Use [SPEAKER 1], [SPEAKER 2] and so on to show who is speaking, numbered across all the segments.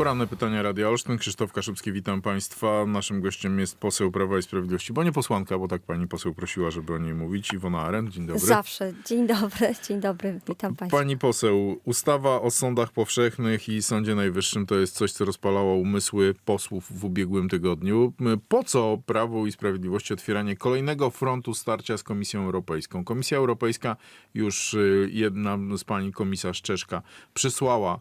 [SPEAKER 1] Poranne pytania Radia Olsztyn. Krzysztof Kaszubski, witam państwa. Naszym gościem jest poseł Prawa i Sprawiedliwości, bo nie posłanka, bo tak pani poseł prosiła, żeby o niej mówić. Iwona Arendt, dzień dobry.
[SPEAKER 2] Zawsze. Dzień dobry, dzień dobry, witam Państwa.
[SPEAKER 1] Pani poseł, ustawa o sądach powszechnych i Sądzie Najwyższym to jest coś, co rozpalało umysły posłów w ubiegłym tygodniu. Po co Prawu i Sprawiedliwości otwieranie kolejnego frontu starcia z Komisją Europejską? Komisja Europejska, już y, jedna z pani komisarz Czeszka, przysłała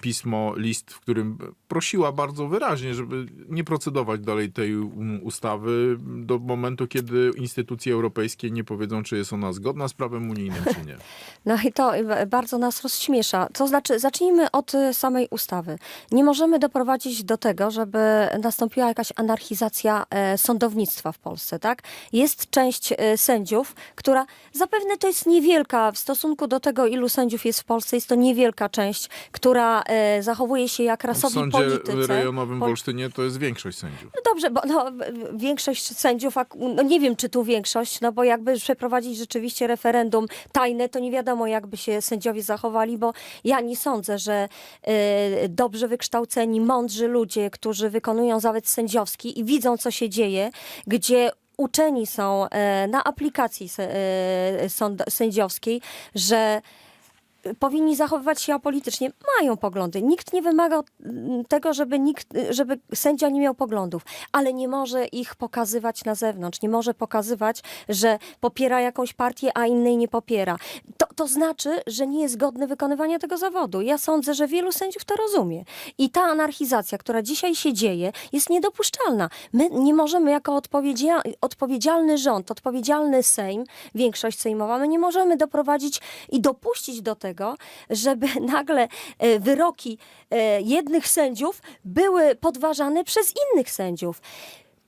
[SPEAKER 1] pismo, list, w którym prosiła bardzo wyraźnie, żeby nie procedować dalej tej um, ustawy do momentu, kiedy instytucje europejskie nie powiedzą, czy jest ona zgodna z prawem unijnym, czy nie.
[SPEAKER 2] No i to y, bardzo nas rozśmiesza. To znaczy, zacznijmy od y, samej ustawy. Nie możemy doprowadzić do tego, żeby nastąpiła jakaś anarchizacja e, sądownictwa w Polsce, tak? Jest część sędziów, która zapewne to jest niewielka w stosunku do tego, ilu sędziów jest w Polsce, jest to niewielka część, która e, zachowuje się jak
[SPEAKER 1] W
[SPEAKER 2] rasowi
[SPEAKER 1] sądzie
[SPEAKER 2] politycy.
[SPEAKER 1] rejonowym w Olsztynie to jest większość sędziów.
[SPEAKER 2] No dobrze, bo no, większość sędziów, ak- no nie wiem czy tu większość, no bo jakby przeprowadzić rzeczywiście referendum tajne, to nie wiadomo jakby się sędziowie zachowali, bo ja nie sądzę, że e, dobrze wykształceni, mądrzy ludzie, którzy wykonują zawód sędziowski i widzą co się dzieje, gdzie uczeni są e, na aplikacji se- e, sąd, sędziowskiej, że powinni zachowywać się apolitycznie. Mają poglądy. Nikt nie wymaga mm, tego, żeby, nikt, żeby sędzia nie miał poglądów, ale nie może ich pokazywać na zewnątrz. Nie może pokazywać, że popiera jakąś partię, a innej nie popiera. To, to znaczy, że nie jest godny wykonywania tego zawodu. Ja sądzę, że wielu sędziów to rozumie. I ta anarchizacja, która dzisiaj się dzieje, jest niedopuszczalna. My nie możemy jako odpowiedzia odpowiedzialny rząd, odpowiedzialny Sejm, większość sejmowa, my nie możemy doprowadzić i dopuścić do tego, żeby nagle e, wyroki e, jednych sędziów były podważane przez innych sędziów.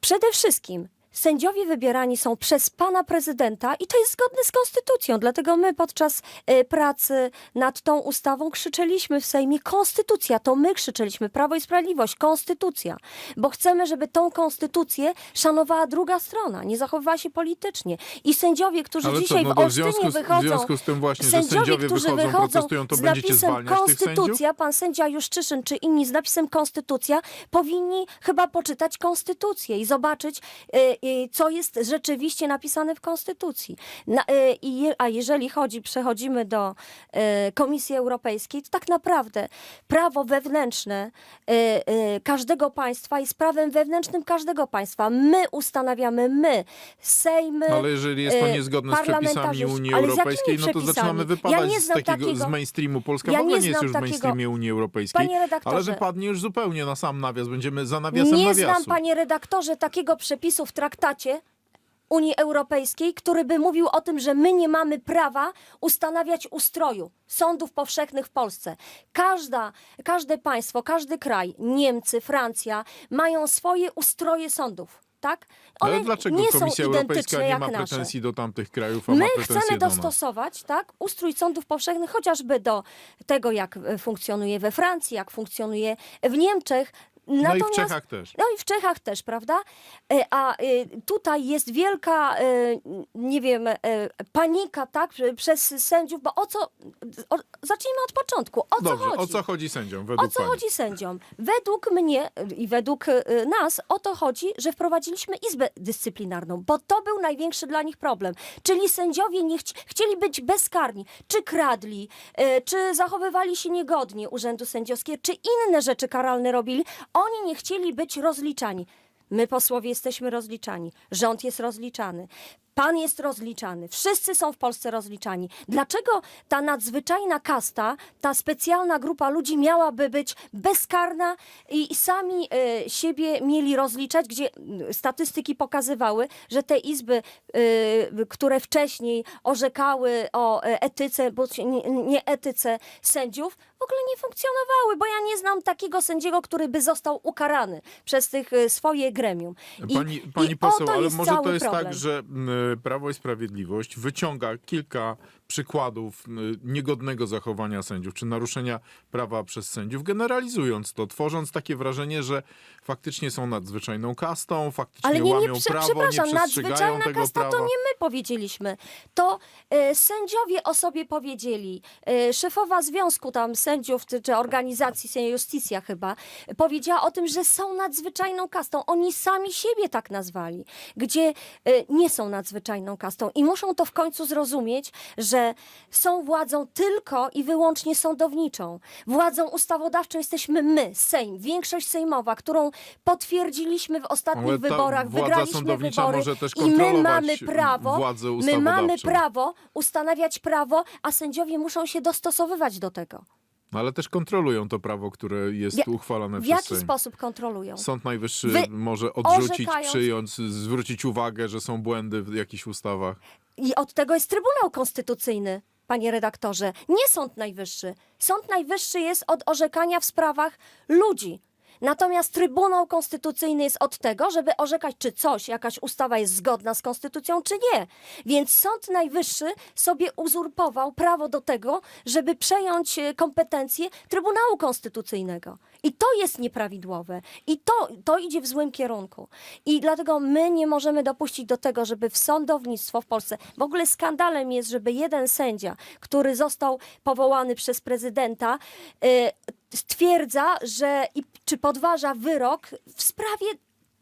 [SPEAKER 2] Przede wszystkim sędziowie wybierani są przez pana prezydenta i to jest zgodne z konstytucją. Dlatego my podczas e, pracy nad tą ustawą krzyczeliśmy w Sejmie konstytucja. To my krzyczeliśmy Prawo i Sprawiedliwość, konstytucja. Bo chcemy, żeby tą konstytucję szanowała druga strona, nie zachowywała się politycznie. I sędziowie, którzy
[SPEAKER 1] Ale co,
[SPEAKER 2] dzisiaj
[SPEAKER 1] no
[SPEAKER 2] w Olsztynie
[SPEAKER 1] związku z- w
[SPEAKER 2] wychodzą...
[SPEAKER 1] związku z tym właśnie, że sędziowie wychodzą, protestują, to
[SPEAKER 2] z napisem? Konstytucja, pan sędzia Juszczyszyn czy inni z napisem Konstytucja powinni chyba poczytać Konstytucję i zobaczyć, y, y, co jest rzeczywiście napisane w Konstytucji. Na, y, i a jeżeli chodzi, przechodzimy do y, Komisji Europejskiej, to tak naprawdę prawo wewnętrzne y, każdego państwa jest prawem wewnętrznym każdego państwa. My ustanawiamy, my, Sejmy,
[SPEAKER 1] No ale jeżeli jest to niezgodne z przepisami. Unii Europejskiej, no to zaczynamy?
[SPEAKER 2] Ja
[SPEAKER 1] wypadać
[SPEAKER 2] nie
[SPEAKER 1] z takiego
[SPEAKER 2] takiego-
[SPEAKER 1] z mainstreamu. Polska
[SPEAKER 2] Ja
[SPEAKER 1] w ogóle
[SPEAKER 2] nie
[SPEAKER 1] nie jest już w
[SPEAKER 2] takiego-
[SPEAKER 1] mainstreamie Unii Europejskiej.
[SPEAKER 2] Panie redaktorze.
[SPEAKER 1] Ale wypadnie już zupełnie na sam nawias. Będziemy za nawiasem
[SPEAKER 2] Nie
[SPEAKER 1] nawiasu.
[SPEAKER 2] znam, panie redaktorze, takiego przepisu w traktacie Unii Europejskiej, który by mówił o tym, że my nie mamy prawa ustanawiać ustroju sądów powszechnych w Polsce. Każda, każde państwo, każdy kraj, Niemcy, Francja, mają swoje ustroje sądów. Tak? One
[SPEAKER 1] Ale dlaczego
[SPEAKER 2] nie
[SPEAKER 1] Komisja
[SPEAKER 2] są
[SPEAKER 1] Europejska nie ma
[SPEAKER 2] nasze.
[SPEAKER 1] pretensji do tamtych krajów, a
[SPEAKER 2] My chcemy
[SPEAKER 1] do
[SPEAKER 2] dostosować tak, ustrój sądów powszechnych chociażby do tego, jak e, funkcjonuje we Francji, jak funkcjonuje w Niemczech.
[SPEAKER 1] No i w
[SPEAKER 2] Natomiast-
[SPEAKER 1] Czechach też.
[SPEAKER 2] no i w Czechach też, prawda? E, A e, tutaj jest wielka, e, nie wiem, panika, tak, prze- przez sędziów, bo o co, o, zacznijmy od początku, o co
[SPEAKER 1] Dobrze,
[SPEAKER 2] chodzi?
[SPEAKER 1] o co chodzi sędziom
[SPEAKER 2] O
[SPEAKER 1] według
[SPEAKER 2] co
[SPEAKER 1] pani?
[SPEAKER 2] chodzi sędziom? Według mnie i według nas o to chodzi, że wprowadziliśmy Izbę Dyscyplinarną, bo to był największy dla nich problem. Czyli sędziowie nie chci, chcieli być bezkarni, czy kradli, czy zachowywali się niegodnie urzędu sędziowskiego, czy inne rzeczy karalne robili. Oni nie chcieli być rozliczani. My posłowie jesteśmy rozliczani, rząd jest rozliczany. Pan jest rozliczany, wszyscy są w Polsce rozliczani. Dlaczego ta nadzwyczajna kasta, ta specjalna grupa ludzi miałaby być bezkarna i, sami e, siebie mieli rozliczać, gdzie statystyki pokazywały, że te izby, e, które wcześniej orzekały o e, etyce, się nie, nie etyce sędziów, w ogóle nie funkcjonowały, bo ja nie znam takiego sędziego, który by został ukarany przez tych e, swoje gremium. I-
[SPEAKER 1] Pani,
[SPEAKER 2] i
[SPEAKER 1] pani
[SPEAKER 2] o
[SPEAKER 1] poseł, ale może to jest
[SPEAKER 2] problem.
[SPEAKER 1] tak, że mm, Prawo i Sprawiedliwość wyciąga kilka przykładów y, niegodnego zachowania sędziów, czy naruszenia prawa przez sędziów, generalizując to, tworząc takie wrażenie, że faktycznie są nadzwyczajną kastą, faktycznie
[SPEAKER 2] Ale nie, nie,
[SPEAKER 1] łamią
[SPEAKER 2] prze,
[SPEAKER 1] prawo,
[SPEAKER 2] przepraszam,
[SPEAKER 1] nie przestrzegają
[SPEAKER 2] nadzwyczajna
[SPEAKER 1] tego
[SPEAKER 2] kasta
[SPEAKER 1] prawa.
[SPEAKER 2] to nie my powiedzieliśmy. To e, sędziowie o sobie powiedzieli. E, szefowa związku tam sędziów, czy, czy organizacji, Senia Justicja chyba, powiedziała o tym, że są nadzwyczajną kastą. Oni sami siebie tak nazwali, gdzie e, nie są nadzwyczajną kastą i muszą to w końcu zrozumieć, że są władzą tylko i wyłącznie sądowniczą. Władzą ustawodawczą jesteśmy my, Sejm, większość sejmowa, którą potwierdziliśmy w ostatnich
[SPEAKER 1] Ale ta
[SPEAKER 2] wyborach,
[SPEAKER 1] władza
[SPEAKER 2] wygraliśmy
[SPEAKER 1] sądownicza
[SPEAKER 2] wybory
[SPEAKER 1] może też
[SPEAKER 2] i my
[SPEAKER 1] kontrolować
[SPEAKER 2] mamy prawo,
[SPEAKER 1] władzę
[SPEAKER 2] my mamy
[SPEAKER 1] ustawodawczą.
[SPEAKER 2] prawo ustanawiać prawo, a sędziowie muszą się dostosowywać do tego.
[SPEAKER 1] No, ale też kontrolują to prawo, które jest
[SPEAKER 2] Ja-
[SPEAKER 1] uchwalane
[SPEAKER 2] W
[SPEAKER 1] przez
[SPEAKER 2] jaki
[SPEAKER 1] Sejm.
[SPEAKER 2] sposób kontrolują?
[SPEAKER 1] Sąd Najwyższy
[SPEAKER 2] Wy-
[SPEAKER 1] może odrzucić,
[SPEAKER 2] orzekając-
[SPEAKER 1] przyjąć, zwrócić uwagę, że są błędy w jakichś ustawach.
[SPEAKER 2] I od tego jest Trybunał Konstytucyjny, panie redaktorze. Nie Sąd Najwyższy. Sąd Najwyższy jest od orzekania w sprawach ludzi. Natomiast Trybunał Konstytucyjny jest od tego, żeby orzekać, czy coś, jakaś ustawa jest zgodna z konstytucją, czy nie. Więc Sąd Najwyższy sobie uzurpował prawo do tego, żeby przejąć e, kompetencje Trybunału Konstytucyjnego. I to jest nieprawidłowe. I to, to idzie w złym kierunku. I dlatego my nie możemy dopuścić do tego, żeby w sądownictwo w Polsce, w ogóle skandalem jest, żeby jeden sędzia, który został powołany przez prezydenta, y, stwierdza, że i, czy podważa wyrok w sprawie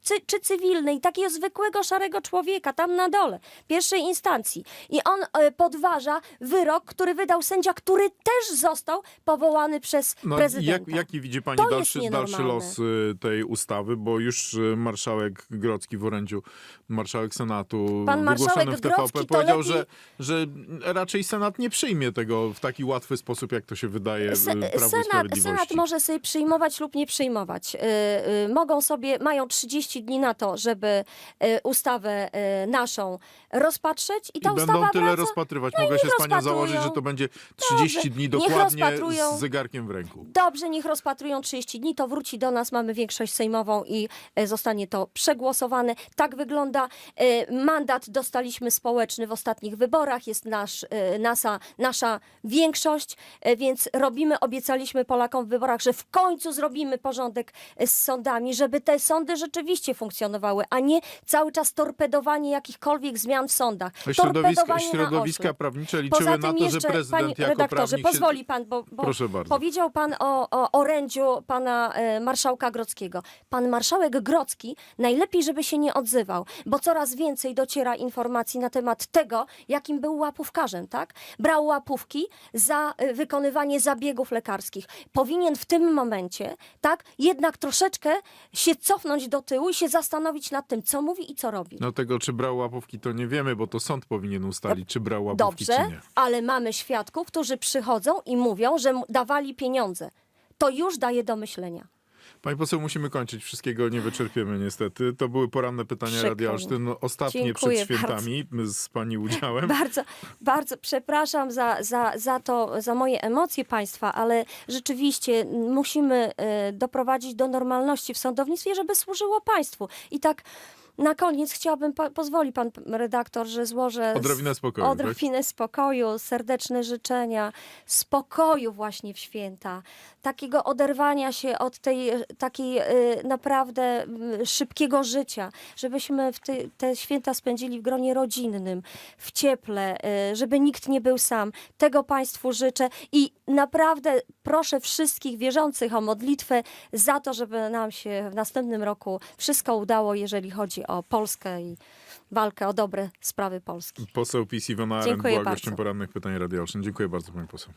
[SPEAKER 2] cy, czy cywilnej, takiego zwykłego szarego człowieka tam na dole, pierwszej instancji. I on e, podważa wyrok, który wydał sędzia, który też został powołany przez
[SPEAKER 1] No,
[SPEAKER 2] prezydenta.
[SPEAKER 1] jak, jaki widzi pani
[SPEAKER 2] To jest
[SPEAKER 1] dalszy, dalszy
[SPEAKER 2] nienormalne.
[SPEAKER 1] los y, tej ustawy? Bo już y, marszałek Grodzki w orędziu, marszałek Senatu
[SPEAKER 2] Pan marszałek
[SPEAKER 1] wygłoszony w TVP
[SPEAKER 2] Grodzki to
[SPEAKER 1] powiedział,
[SPEAKER 2] lepiej-
[SPEAKER 1] że, że raczej Senat nie przyjmie tego w taki łatwy sposób, jak to się wydaje
[SPEAKER 2] Se-
[SPEAKER 1] y, Prawu i
[SPEAKER 2] Senat,
[SPEAKER 1] Sprawiedliwości.
[SPEAKER 2] Senat może sobie przyjmować lub nie przyjmować. Y, y, mogą sobie, mają 30 dni na to, żeby y, ustawę y, naszą rozpatrzeć i
[SPEAKER 1] I
[SPEAKER 2] ta
[SPEAKER 1] będą
[SPEAKER 2] ustawa
[SPEAKER 1] tyle
[SPEAKER 2] wraca.
[SPEAKER 1] rozpatrywać.
[SPEAKER 2] No i
[SPEAKER 1] Mogę
[SPEAKER 2] niech
[SPEAKER 1] się z panią
[SPEAKER 2] rozpatrują.
[SPEAKER 1] założyć, że to będzie 30
[SPEAKER 2] Dobrze,
[SPEAKER 1] dni
[SPEAKER 2] niech
[SPEAKER 1] dokładnie
[SPEAKER 2] rozpatrują.
[SPEAKER 1] z zegarkiem w ręku.
[SPEAKER 2] Dobrze, niech rozpatrują 30 dni, to wróci do nas, mamy większość sejmową i e, zostanie to przegłosowane. Tak wygląda. e, Mandat dostaliśmy społeczny w ostatnich wyborach, jest nasz, e, nasza, nasza większość, e, więc robimy, obiecaliśmy Polakom w wyborach, że w końcu zrobimy porządek e, z sądami, żeby te sądy rzeczywiście funkcjonowały, a nie cały czas torpedowanie jakichkolwiek zmian w sądach.
[SPEAKER 1] Środowiska, środowiska prawnicze liczyły na to, że
[SPEAKER 2] jeszcze,
[SPEAKER 1] prezydent
[SPEAKER 2] panie
[SPEAKER 1] jako
[SPEAKER 2] redaktorze, pozwoli pan, bo, bo
[SPEAKER 1] Proszę bardzo.
[SPEAKER 2] powiedział pan o, o orędziu pana e, marszałka Grodzkiego. Pan marszałek Grodzki najlepiej, żeby się nie odzywał, bo coraz więcej dociera informacji na temat tego, jakim był łapówkarzem, tak? Brał łapówki za e, wykonywanie zabiegów lekarskich. Powinien w tym momencie, tak, jednak troszeczkę się cofnąć do tyłu i się zastanowić nad tym, co mówi i co robi.
[SPEAKER 1] No tego, czy brał łapówki, to nie wiemy, bo to sąd powinien ustalić, czy brał łapówki,
[SPEAKER 2] Dobrze,
[SPEAKER 1] czy nie.
[SPEAKER 2] ale mamy świadków, którzy przychodzą i mówią, że mu dawali pieniądze. To już daje do myślenia.
[SPEAKER 1] Pani poseł, musimy kończyć. Wszystkiego nie wyczerpiemy niestety. To były poranne pytania
[SPEAKER 2] Przykro
[SPEAKER 1] Radia. Olsztyn. Ostatnie
[SPEAKER 2] Dziękuję
[SPEAKER 1] przed świętami z pani udziałem.
[SPEAKER 2] Bardzo, bardzo przepraszam za, za, za to, za moje emocje państwa, ale rzeczywiście musimy e, doprowadzić do normalności w sądownictwie, żeby służyło państwu. I tak na koniec chciałabym, po, pozwoli pan redaktor, że złożę...
[SPEAKER 1] Odrobinę spokoju, tak?
[SPEAKER 2] Odrobinę spokoju, serdeczne życzenia, spokoju właśnie w święta, takiego oderwania się od tej e, takiej e, naprawdę szybkiego życia, żebyśmy w ty, te święta spędzili w gronie rodzinnym, w cieple, e, żeby nikt nie był sam. Tego Państwu życzę i naprawdę proszę wszystkich wierzących o modlitwę za to, żeby nam się w następnym roku wszystko udało, jeżeli chodzi o Polskę i walkę o dobre sprawy Polski.
[SPEAKER 1] Poseł PiS Iwona Aren
[SPEAKER 2] Dziękuję
[SPEAKER 1] była
[SPEAKER 2] bardzo.
[SPEAKER 1] gościem porannych pytań Radia Olsztyn. Dziękuję bardzo pani poseł.